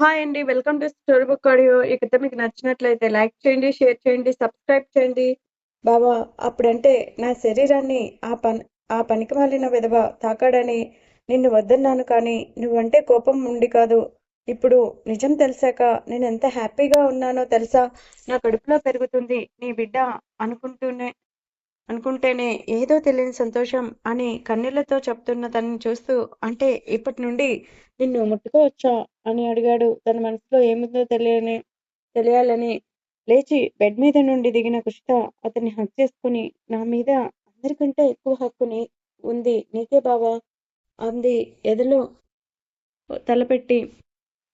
Hi అండి. Welcome to story book audio. ఇక్కడ మీకు నచ్చినట్లయితే లైక్ చేయండి, షేర్ చేయండి, సబ్స్క్రైబ్ చేయండి. బావా అప్పుడంటే నా శరీరాన్ని ఆ పని ఆ పనికి మాలిన విధవ తాకాడని నిన్ను వద్దన్నాను కానీ నువ్వంటే కోపం ఉండి కాదు. ఇప్పుడు నిజం తెలిసాక ఎంత హ్యాపీగా ఉన్నానో తెలుసా? నా కడుపులో పెరుగుతుంది నీ బిడ్డ అనుకుంటూనే అనుకుంటేనే ఏదో తెలియని సంతోషం అని కన్నీళ్ళతో చెప్తున్న తనని చూస్తూ అంటే ఇప్పటి నుండి నిన్ను ముట్టుకోవచ్చా? అని అడిగాడు. తన మనసులో ఏముందో తెలియని తెలియాలని లేచి బెడ్ మీద నుండి దిగిన కుషిత అతన్ని హక్ చేసుకుని నా మీద అందరికంటే ఎక్కువ హక్కుని ఉంది నీకే బావా అంది ఎదలో తలపెట్టి.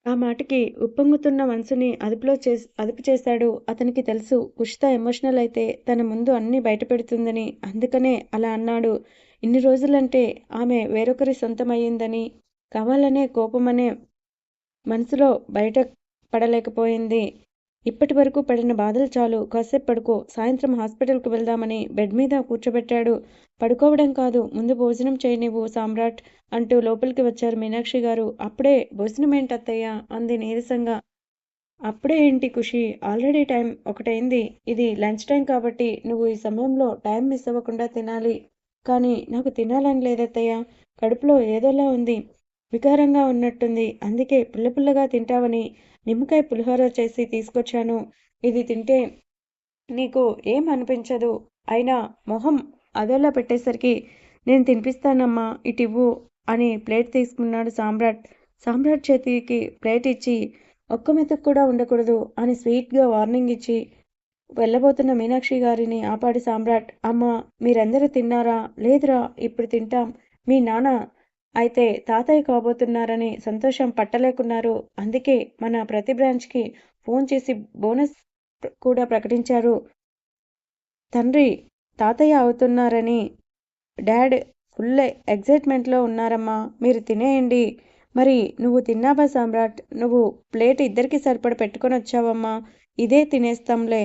ఆ మాటకి ఉప్పొంగుతున్న మనసుని అదుపులో చేసి అదుపు చేశాడు. అతనికి తెలుసు కుషిత ఎమోషనల్ అయితే తన ముందు అన్నీ బయటపెడుతుందని. అందుకనే అలా అన్నాడు. ఇన్ని రోజులంటే ఆమె వేరొకరి సొంతమయ్యిందని. కావాలనే కోపమనే మనసులో బయట పడలేకపోయింది. ఇప్పటి వరకు పడిన బాధలు చాలు. కాసేపు పడుకో. సాయంత్రం హాస్పిటల్కు వెళ్దామని బెడ్ మీద కూర్చోబెట్టాడు. పడుకోవడం కాదు ముందు భోజనం చేయనివ్వు సామ్రాట్ అంటూ లోపలికి వచ్చారు మీనాక్షి గారు. అప్పుడే భోజనం ఏంటత్తయ్య అంది నీరసంగా. అప్పుడే ఏంటి ఖుషి? Already time ఒకటైంది. ఇది లంచ్ టైం కాబట్టి నువ్వు ఈ సమయంలో టైం మిస్ అవ్వకుండా తినాలి. కానీ నాకు తినాలని లేదత్తయ్య కడుపులో ఏదోలా ఉంది. వికారంగా ఉన్నట్టుంది. అందుకే పుల్ల పుల్లగా తింటావని నిమ్మకాయ పులిహోర చేసి తీసుకొచ్చాను. ఇది తింటే నీకు ఏం అనిపించదు? అయినా మొహం అదోలా పెట్టేసరికి నేను తినిపిస్తానమ్మా ఇటివ్వు అని ప్లేట్ తీసుకున్నాడు సామ్రాట్. సామ్రాట్ చేతికి ప్లేట్ ఇచ్చి ఒక్క మెతుకు కూడా ఉండకూడదు అని స్వీట్గా వార్నింగ్ ఇచ్చి వెళ్ళబోతున్న మీనాక్షి గారిని ఆపాడి సామ్రాట్. అమ్మ మీరందరూ తిన్నారా? లేదురా ఇప్పుడు తింటాం. మీ నాన్న అయితే తాతయ్య కాబోతున్నారని సంతోషం పట్టలేకున్నారు. అందుకే మన ప్రతి బ్రాంచ్కి ఫోన్ చేసి బోనస్ కూడా ప్రకటించారు. తండ్రి తాతయ్య అవుతున్నారని డాడ్ ఫుల్ ఎగ్జైట్మెంట్లో ఉన్నారమ్మా. మీరు తినేయండి. మరి నువ్వు తిన్నావా సామ్రాట్? నువ్వు ప్లేట్ ఇద్దరికి సరిపడ పెట్టుకొని వచ్చావమ్మా. ఇదే తినేస్తాంలే.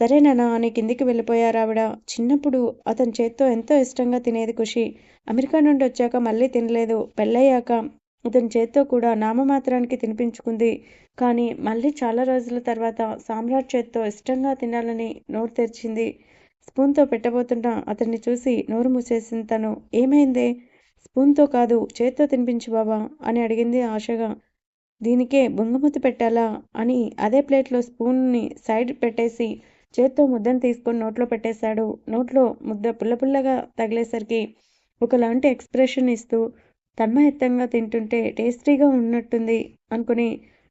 సరేనా అని కిందికి వెళ్ళిపోయారావిడ చిన్నప్పుడు అతని చేత్తో ఎంతో ఇష్టంగా తినేది ఖుషి. అమెరికా నుండి వచ్చాక మళ్ళీ తినలేదు. పెళ్ళయ్యాక అతని చేత్తో కూడా నామమాత్రానికి తినిపించుకుంది. కానీ మళ్ళీ చాలా రోజుల తర్వాత సామ్రాట్ చేత్తో ఇష్టంగా తినాలని నోరు తెరిచింది. స్పూన్తో పెట్టబోతున్న అతన్ని చూసి నోరు మూసేసింది తను. ఏమైందే? స్పూన్తో కాదు చేత్తో తినిపించు బాబా అని అడిగింది ఆశగా. దీనికే బొంగముద్దు పెట్టాలా అని అదే ప్లేట్లో స్పూన్ని సైడ్ పెట్టేసి చేత్తో ముద్దను తీసుకొని నోట్లో పెట్టేశాడు. నోట్లో ముద్ద పుల్లపుల్లగా తగిలేసరికి ఒకలాంటి ఎక్స్ప్రెషన్ ఇస్తూ తన్మయత్తంగా తింటుంటే టేస్టీగా ఉన్నట్టుంది అనుకుని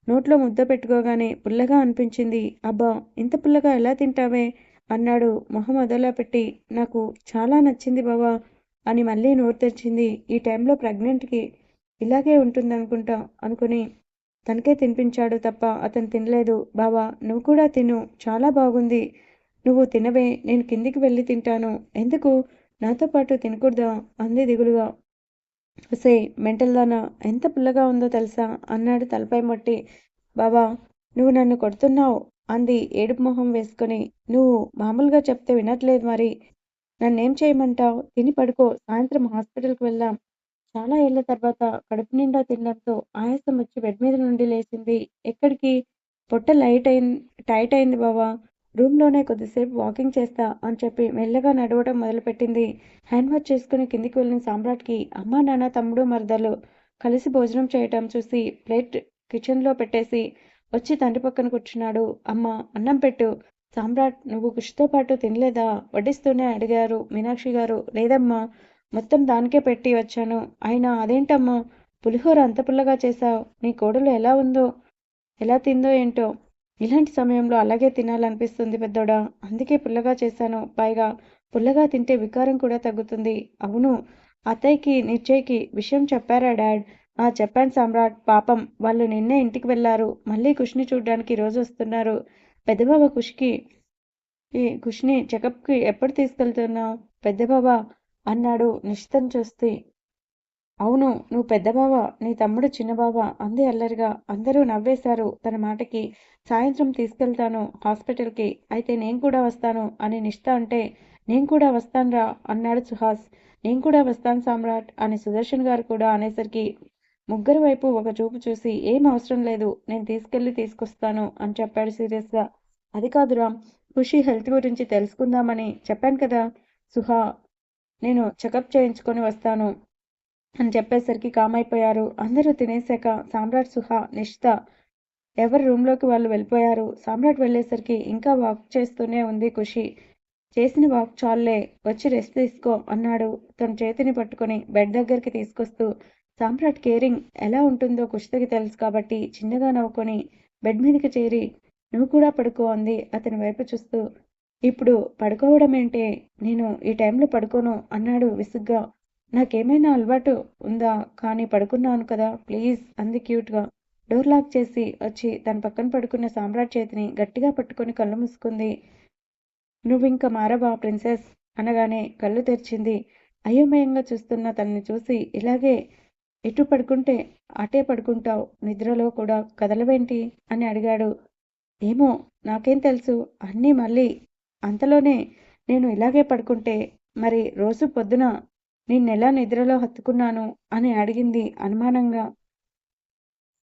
నోట్లో ముద్ద పెట్టుకోగానే పుల్లగా అనిపించింది. అబ్బా ఇంత పుల్లగా ఎలా తింటావే? అన్నాడు మొహం అదోలా పెట్టి. నాకు చాలా నచ్చింది బావా అని మళ్ళీ నోరు తెరిచింది. ఈ టైంలో ప్రెగ్నెంట్కి ఇలాగే ఉంటుందనుకుంటా అనుకుని తనకే తినిపించాడు తప్ప అతను తినలేదు. బావా నువ్వు కూడా తిను. చాలా బాగుంది. నువ్వు తినవే. నేను కిందికి వెళ్ళి తింటాను. ఎందుకు? నాతో పాటు తినకూడదా? అంది దిగులుగా. ఒసే మెంటల్దానా ఎంత పుల్లగా ఉందో తెలుసా? అన్నాడు తలపై మొట్టి. బావా నువ్వు నన్ను కొడుతున్నావు అంది ఏడుపు మొహం వేసుకొని. నువ్వు మామూలుగా చెప్తే వినట్లేదు మరి. నన్నేం చేయమంటావు? తిని పడుకో. సాయంత్రం హాస్పిటల్కి వెళ్దాం. చాలా ఏళ్ళ తర్వాత కడుపు నిండా తినడంతో ఆయాసం వచ్చి బెడ్ మీద నుండి లేచింది. ఎక్కడికి? పొట్ట లైట్ అయింది టైట్ అయింది బావా. రూమ్లోనే కొద్దిసేపు వాకింగ్ చేస్తా అని చెప్పి మెల్లగా నడవడం మొదలుపెట్టింది. హ్యాండ్ వాష్ చేసుకుని కిందికి వెళ్ళిన సామ్రాట్కి అమ్మా నాన్న తమ్ముడు మరదలు కలిసి భోజనం చేయటం చూసి ప్లేట్ కిచెన్లో పెట్టేసి వచ్చి తండ్రి పక్కన కూర్చున్నాడు. అమ్మ అన్నం పెట్టు. సామ్రాట్ నువ్వు కృషితో పాటు తినలేదా? వడ్డిస్తూనే అడిగారు మీనాక్షి గారు. లేదమ్మా మొత్తం దానికే పెట్టి వచ్చాను. అయినా అదేంటమ్మా? పులిహోర అంత పుల్లగా చేశావు. నీ కోడలు ఎలా ఉందో ఎలా తిందో ఏంటో. ఇలాంటి సమయంలో అలాగే తినాలనిపిస్తుంది పెద్దోడా. అందుకే పుల్లగా చేశాను. పైగా పుల్లగా తింటే వికారం కూడా తగ్గుతుంది. అవును అత్తయ్యకి నిర్జయ్కి విషయం చెప్పారా డాడ్? ఆ చెప్పాను సామ్రాట్ పాపం వాళ్ళు నిన్నే ఇంటికి వెళ్ళారు. మళ్ళీ కుష్ని చూడడానికి రోజు వస్తున్నారు. పెద్దబాబా కుష్కి ఈ కుష్ని చెకప్కి ఎప్పుడు తీసుకెళ్తున్నావు? పెద్దబాబా అన్నాడు నిశ్చితం చూస్తే. అవును నువ్వు పెద్దబావ? నీ తమ్ముడు చిన్నబావ? అంది అల్లరిగా. అందరూ నవ్వేశారు. తన మాటకి సాయంత్రం తీసుకెళ్తాను హాస్పిటల్కి అయితే నేను కూడా వస్తాను అని నిష్ఠ అంటే నేను కూడా వస్తానురా అన్నాడు సుహాస్. నేను కూడా వస్తాను సామ్రాట్ అని సుదర్శన్ గారు కూడా అనేసరికి ముగ్గురు వైపు ఒక చూపు చూసి ఏం అవసరం లేదు నేను తీసుకెళ్ళి తీసుకొస్తాను అని చెప్పాడు సీరియస్గా. అది కాదురా ఖుషి హెల్త్ గురించి తెలుసుకుందామని చెప్పాను కదా సుహా నేను చెకప్ చేయించుకొని వస్తాను అని చెప్పేసరికి కామైపోయారు. అందరూ తినేశాక సామ్రాట్ సుహా నిష్త ఎవరి రూమ్లోకి వాళ్ళు వెళ్ళిపోయారు. సామ్రాట్ వెళ్ళేసరికి ఇంకా వాక్ చేస్తూనే ఉంది ఖుషి. చేసిన వాక్ చాలే వచ్చి రెస్ట్ తీసుకో అన్నాడు. తన చేతిని పట్టుకొని బెడ్ దగ్గరికి తీసుకొస్తూ సామ్రాట్ కేరింగ్ ఎలా ఉంటుందో కుషితకి తెలుసు కాబట్టి చిన్నగా నవ్వుకొని బెడ్ మీదకి చేరి నువ్వు కూడా పడుకో అంది అతని వైపు చూస్తూ. ఇప్పుడు పడుకోవడం ఏంటి నేను ఈ టైంలో పడుకోను అన్నాడు విసుగ్గా. నాకేమైనా అలవాటు ఉందా? కానీ పడుకున్నాను కదా ప్లీజ్ అంది క్యూట్గా. డోర్ లాక్ చేసి వచ్చి తన పక్కన పడుకున్న సామ్రాట్ చేతిని గట్టిగా పట్టుకొని కళ్ళు మూసుకుంది. నువ్వింక మారవా ప్రిన్సెస్? అనగానే కళ్ళు తెరిచింది. అయోమయంగా చూస్తున్న తనని చూసి ఇలాగే ఎటు పడుకుంటే అటే పడుకుంటావు నిద్రలో కూడా కదలవేంటి? అని అడిగాడు. ఏమో నాకేం తెలుసు. అన్నీ మళ్ళీ అంతలోనే నేను ఇలాగే పడుకుంటే మరి రోజు పొద్దున నిన్నెలా నిద్రలో హత్తుకున్నాను అని అడిగింది అనుమానంగా.